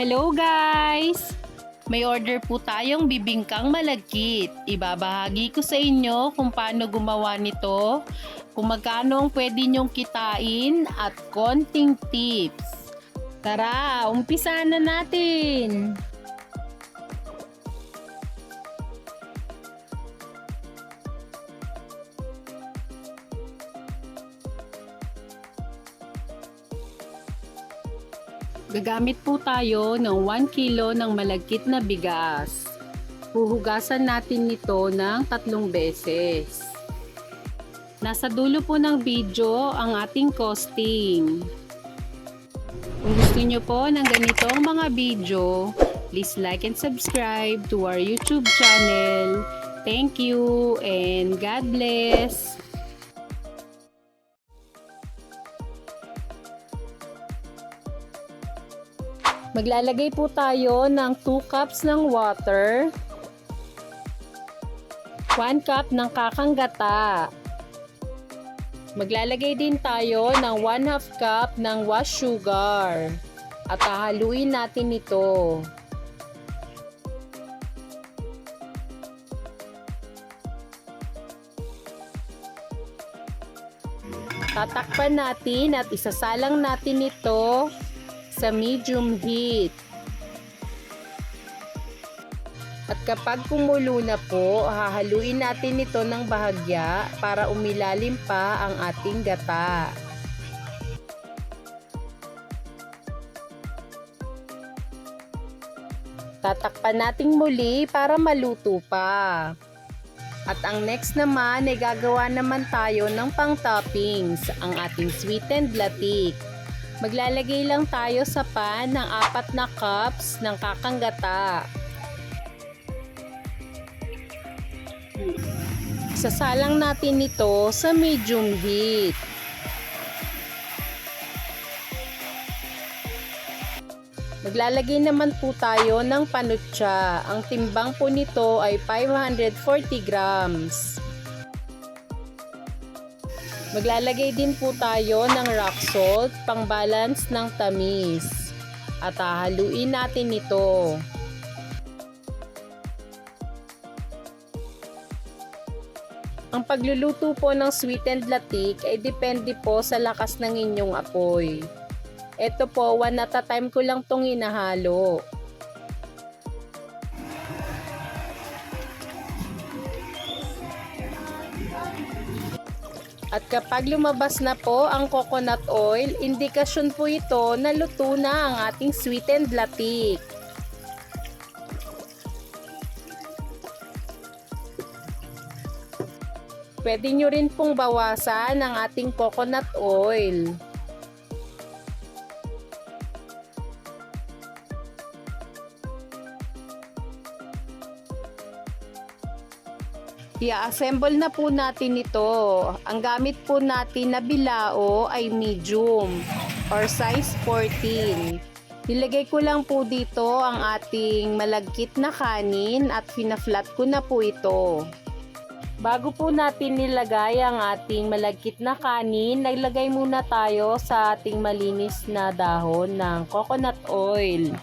Hello guys! May order po tayong bibingkang malagkit. Ibabahagi ko sa inyo kung paano gumawa nito, kung magkano ang pwede nyong kitain at konting tips. Tara, umpisa na natin! Gagamit po tayo ng 1 kilo ng malagkit na bigas. Huhugasan natin nito ng tatlong beses. Nasa dulo po ng video ang ating costing. Kung gusto nyo po ng ganitong mga video, please like and subscribe to our YouTube channel. Thank you and God bless! Maglalagay po tayo ng 2 cups ng water, 1 cup ng kakang gata. Maglalagay din tayo ng 1 half cup ng wash sugar. At hahaluin natin ito. Tatakpan natin at isasalang natin ito sa medium heat. At kapag kumulo na po, hahaluin natin ito ng bahagya para umilalim pa ang ating gata. Tatakpan natin muli para maluto pa. At ang next naman ay gagawa naman tayo ng pang toppings, ang ating sweetened latik. Maglalagay lang tayo sa pan ng apat na cups ng kakanggata. Sasalang natin ito sa medium heat. Maglalagay naman po tayo ng panutsa. Ang timbang po nito ay 540 grams. Maglalagay din po tayo ng rock salt pang balance ng tamis. At hahaluin natin ito. Ang pagluluto po ng sweetened latik ay depende po sa lakas ng inyong apoy. Ito po, one at a time ko lang tong inahalo. At kapag lumabas na po ang coconut oil, indikasyon po ito na luto na ang ating sweetened latik. Pwede nyo rin pong bawasan ang ating coconut oil. I-assemble na po natin ito. Ang gamit po natin na bilao ay medium or size 14. Nilagay ko lang po dito ang ating malagkit na kanin at pinaflat ko na po ito. Bago po natin nilagay ang ating malagkit na kanin, naglagay muna tayo sa ating malinis na dahon ng coconut oil.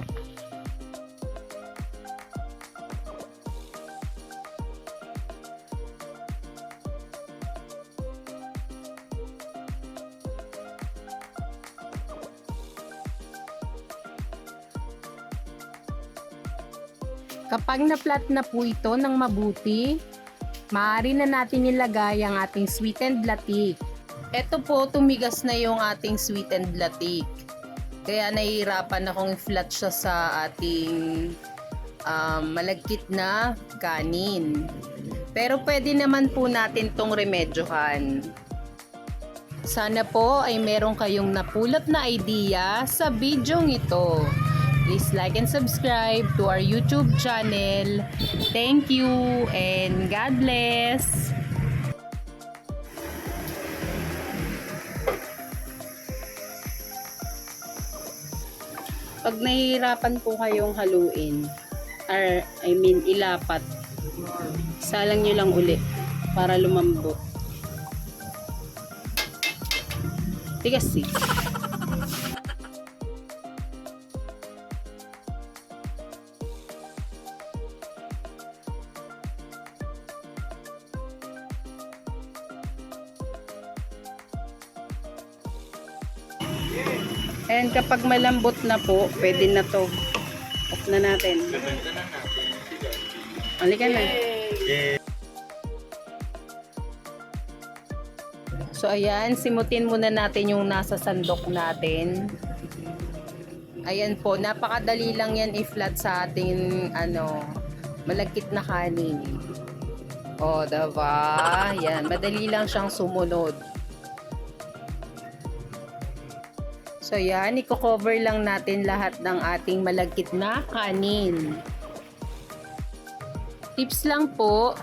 Kapag na-flat na po ito ng mabuti, maaari na natin ilagay ang ating sweetened latik. Ito po, tumigas na yung ating sweetened latik. Kaya nahihirapan akong i-flat siya sa ating um, malagkit na kanin. Pero pwede naman po natin tong remedyohan. Sana po ay meron kayong napulot na idea sa bidyong ito. Please like and subscribe to our YouTube channel. Thank you and God bless! Pag nahihirapan po kayong haluin, or I mean ilapat, salang nyo lang uli para lumambot. Tigas eh. And kapag malambot na po, pwede na to. Off na natin. Halika na. So ayan, simutin muna natin yung nasa sandok natin. Ayan po, napakadali lang yan i-flat sa ating ano, malagkit na kanin. O, diba? Yan, madali lang siyang sumunod. So yan, i-cover lang natin lahat ng ating malagkit na kanin. Tips lang po,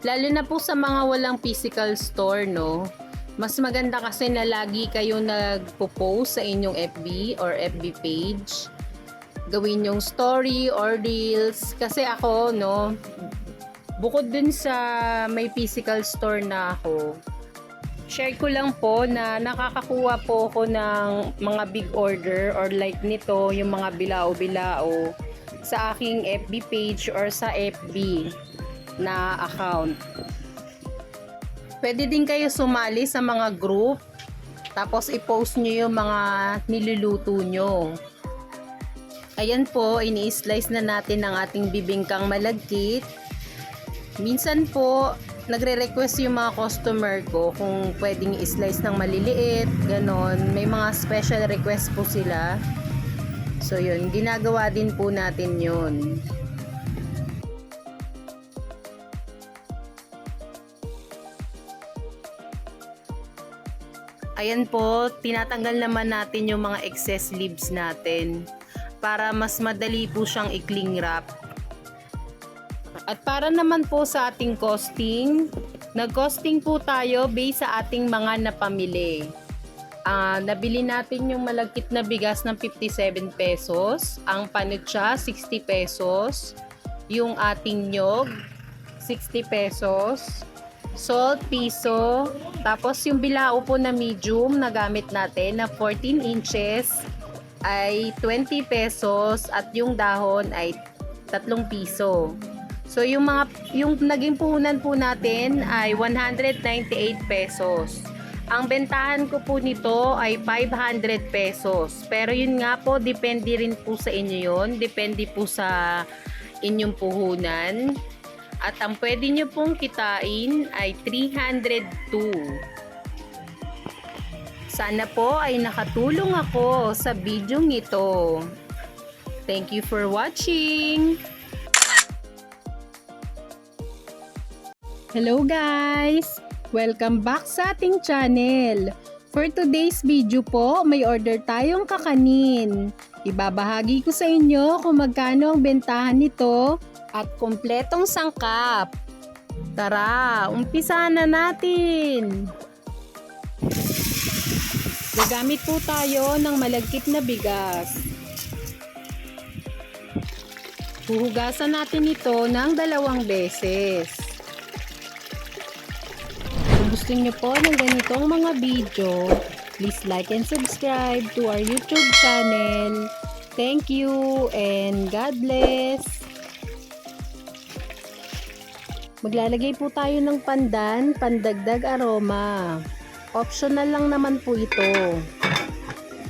lalo na po sa mga walang physical store, no? Mas maganda kasi na lagi kayo nagpo-post sa inyong FB or FB page. Gawin yung story or reels. Kasi ako, no, bukod dun sa may physical store na ako, share ko lang po na nakakakuha po ako ng mga big order or like nito, yung mga bilao-bilao sa aking FB page or sa FB na account. Pwede din kayo sumali sa mga group tapos i-post nyo yung mga niluluto nyo. Ayan po, ini-slice na natin ang ating bibingkang malagkit. Minsan po, nagre-request yung mga customer ko kung pwedeng i-slice ng maliliit, ganon. May mga special request po sila. So yun, ginagawa din po natin yun. Ayan po, tinatanggal naman natin yung mga excess leaves natin para mas madali po siyang i-cling wrap. At para naman po sa ating costing, nag-costing po tayo based sa ating mga napamili. Ah, nabili natin yung malagkit na bigas ng 57 pesos, ang panutsa 60 pesos, yung ating nyog 60 pesos, salt piso, tapos yung bilao po na medium na gamit natin na 14 inches ay 20 pesos at yung dahon ay 3 piso. So yung mga yung naging puhunan po natin ay 198 pesos. Ang bentahan ko po nito ay 500 pesos. Pero yun nga po, depende rin po sa inyo yun. Depende po sa inyong puhunan. At ang pwede nyo pong kitain ay 302. Sana po ay nakatulong ako sa video ito. Thank you for watching! Hello guys! Welcome back sa ating channel. For today's video po, may order tayong kakanin. Ibabahagi ko sa inyo kung magkano ang bentahan nito at kompletong sangkap. Tara, umpisa na natin! Gagamit po tayo ng malagkit na bigas. Huhugasan natin ito ng dalawang beses. Kung gusto niyo po ng ganitong mga video, please like and subscribe to our YouTube channel. Thank you and God bless! Maglalagay po tayo ng pandan, pandagdag aroma. Optional lang naman po ito.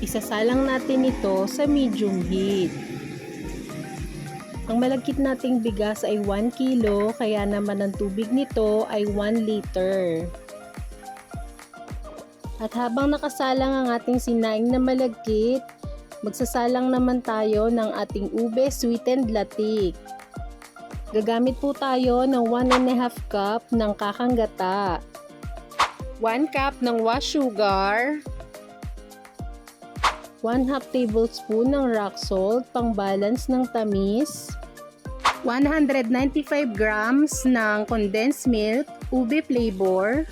Isasalang natin ito sa medium heat. Ang malagkit nating bigas ay 1 kilo, kaya naman ang tubig nito ay 1 liter. At habang nakasalang ang ating sinaing na malagkit, magsasalang naman tayo ng ating ube sweetened latik. Gagamit po tayo ng 1 and a half cup ng kakang gata. 1 cup ng wash sugar. 1 half tablespoon ng rock salt pang balance ng tamis. 195 grams ng condensed milk, ube flavor.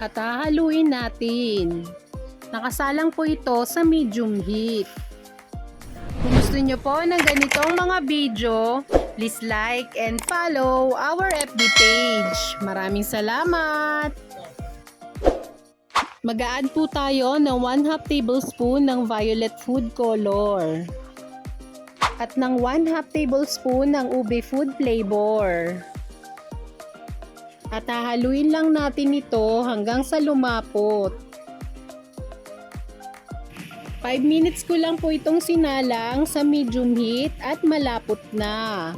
At hahaluin natin. Nakasalang po ito sa medium heat. Kung gusto nyo po ng ganitong mga video, please like and follow our FB page. Maraming salamat! Mag-a-add po tayo ng 1 half tablespoon ng violet food color. At ng 1 half tablespoon ng ube food flavor. At hahaluin lang natin ito hanggang sa lumapot. 5 minutes ko lang po itong sinalang sa medium heat at malapot na.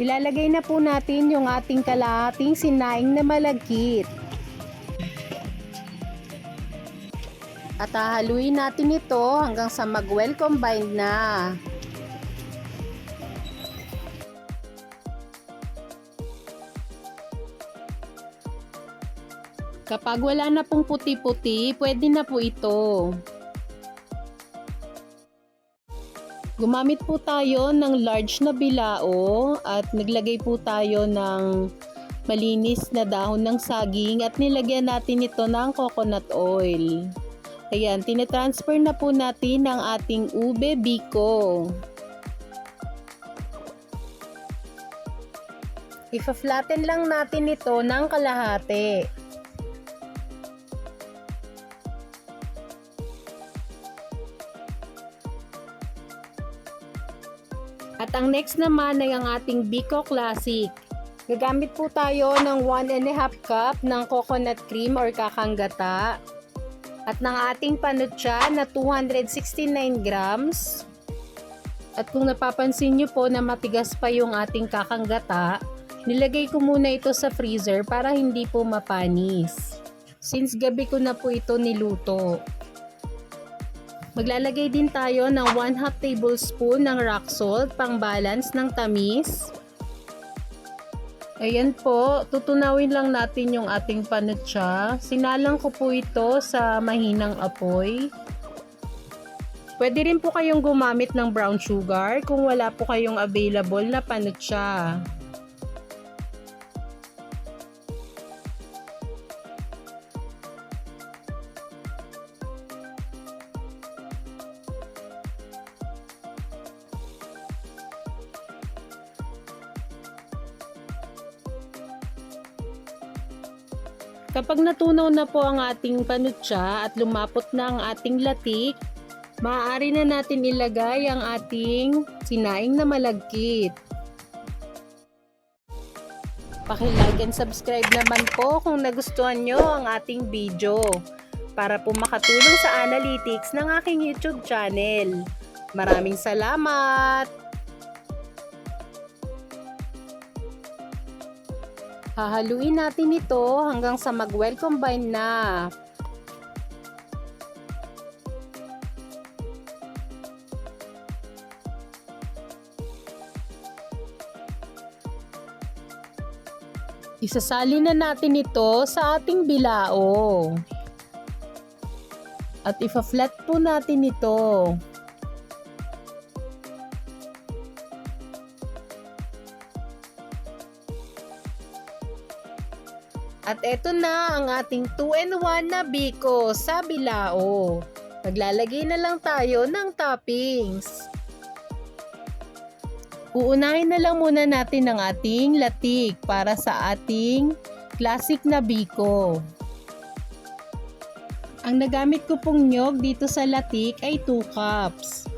Ilalagay na po natin yung ating kalahating sinaing na malagkit. At hahaluin natin ito hanggang sa mag-well combined na. Kapag wala na pong puti-puti, pwede na po ito. Gumamit po tayo ng large na bilao at naglagay po tayo ng malinis na dahon ng saging at nilagyan natin ito ng coconut oil. Ayan, tinatransfer na po natin ang ating ube biko. Ifa-flatten lang natin ito ng kalahati. At ang next naman ay ang ating Biko Classic. Gagamit po tayo ng 1 and a half cup ng coconut cream or kakanggata at ng ating panutsa na 269 grams. At kung napapansin nyo po na matigas pa yung ating kakanggata, nilagay ko muna ito sa freezer para hindi po mapanis. Since gabi ko na po ito niluto. Maglalagay din tayo ng 1 half tablespoon ng rock salt pang balance ng tamis. Ayan po, tutunawin lang natin yung ating panutsa. Sinalang ko po ito sa mahinang apoy. Pwede rin po kayong gumamit ng brown sugar kung wala po kayong available na panutsa. Kapag natunaw na po ang ating panutsa at lumapot na ang ating latik, maaari na natin ilagay ang ating sinaing na malagkit. Pakilike and subscribe naman po kung nagustuhan nyo ang ating video para po makatulong sa analytics ng aking YouTube channel. Maraming salamat! Hahaluin natin ito hanggang sa mag-well combine na. Isasali na natin ito sa ating bilao. At ifa-flat po natin ito. At eto na ang ating 2-in-1 na biko sa bilao. Maglalagay na lang tayo ng toppings. Uunahin na lang muna natin ang ating latik para sa ating classic na biko. Ang nagamit ko pong nyog dito sa latik ay 2 cups.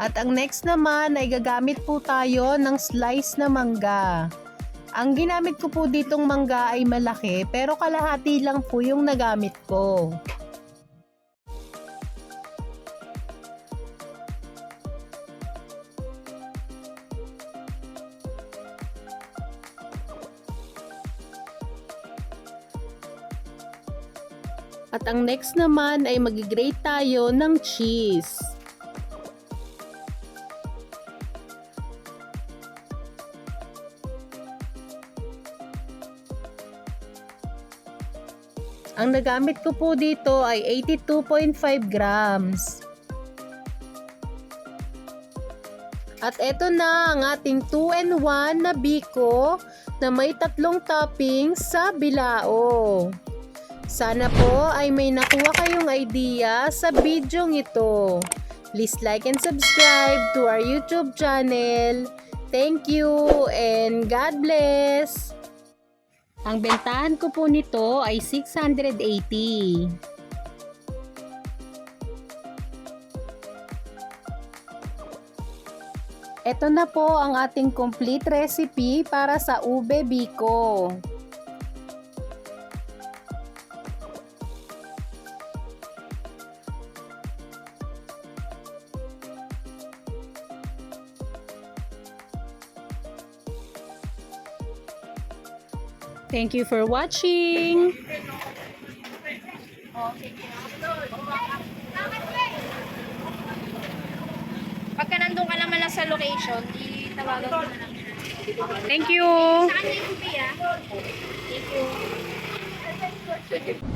At ang next naman ay gagamit po tayo ng slice na mangga. Ang ginamit ko po ditong mangga ay malaki pero kalahati lang po yung nagamit ko. At ang next naman ay mag-grate tayo ng cheese. Ang nagamit ko po dito ay 82.5 grams. At eto na ang ating 2-in-1 na biko na may tatlong toppings sa bilao. Sana po ay may nakuha kayong idea sa bidyong ito. Please like and subscribe to our YouTube channel. Thank you and God bless! Ang bentahan ko po nito ay 680. Ito na po ang ating complete recipe para sa ube biko. Thank you for watching. Pagka nandun ka naman lang sa location, itawagan ko na lang. Thank you. Sa kanya yung. Thank you.